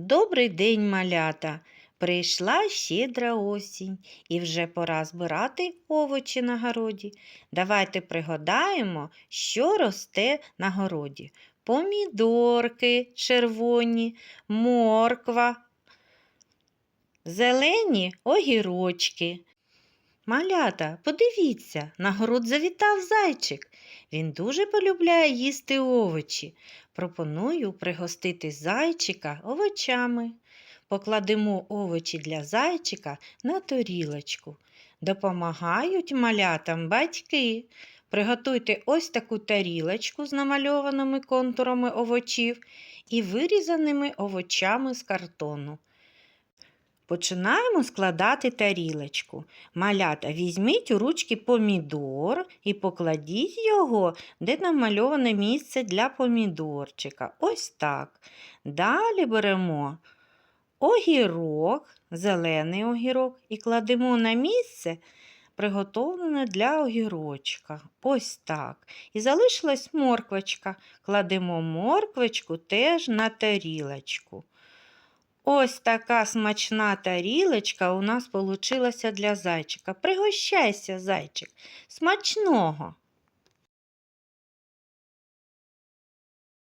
Добрий день, малята! Прийшла щедра осінь, і вже пора збирати овочі на городі. Давайте пригадаємо, що росте на городі. Помідорки червоні, морква, зелені огірочки. Малята, подивіться, на город завітав зайчик. Він дуже полюбляє їсти овочі. Пропоную пригостити зайчика овочами. Покладемо овочі для зайчика на тарілочку. Допомагають малятам батьки. Приготуйте ось таку тарілочку з намальованими контурами овочів і вирізаними овочами з картону. Починаємо складати тарілочку. Малята, візьміть у ручки помідор і покладіть його, де намальоване місце для помідорчика. Ось так. Далі беремо огірок, зелений огірок, і кладемо на місце, приготовлене для огірочка. Ось так. І залишилась морквочка. Кладемо морквочку теж на тарілочку. Ось така смачна тарілочка у нас получилася для зайчика. Пригощайся, зайчик. Смачного!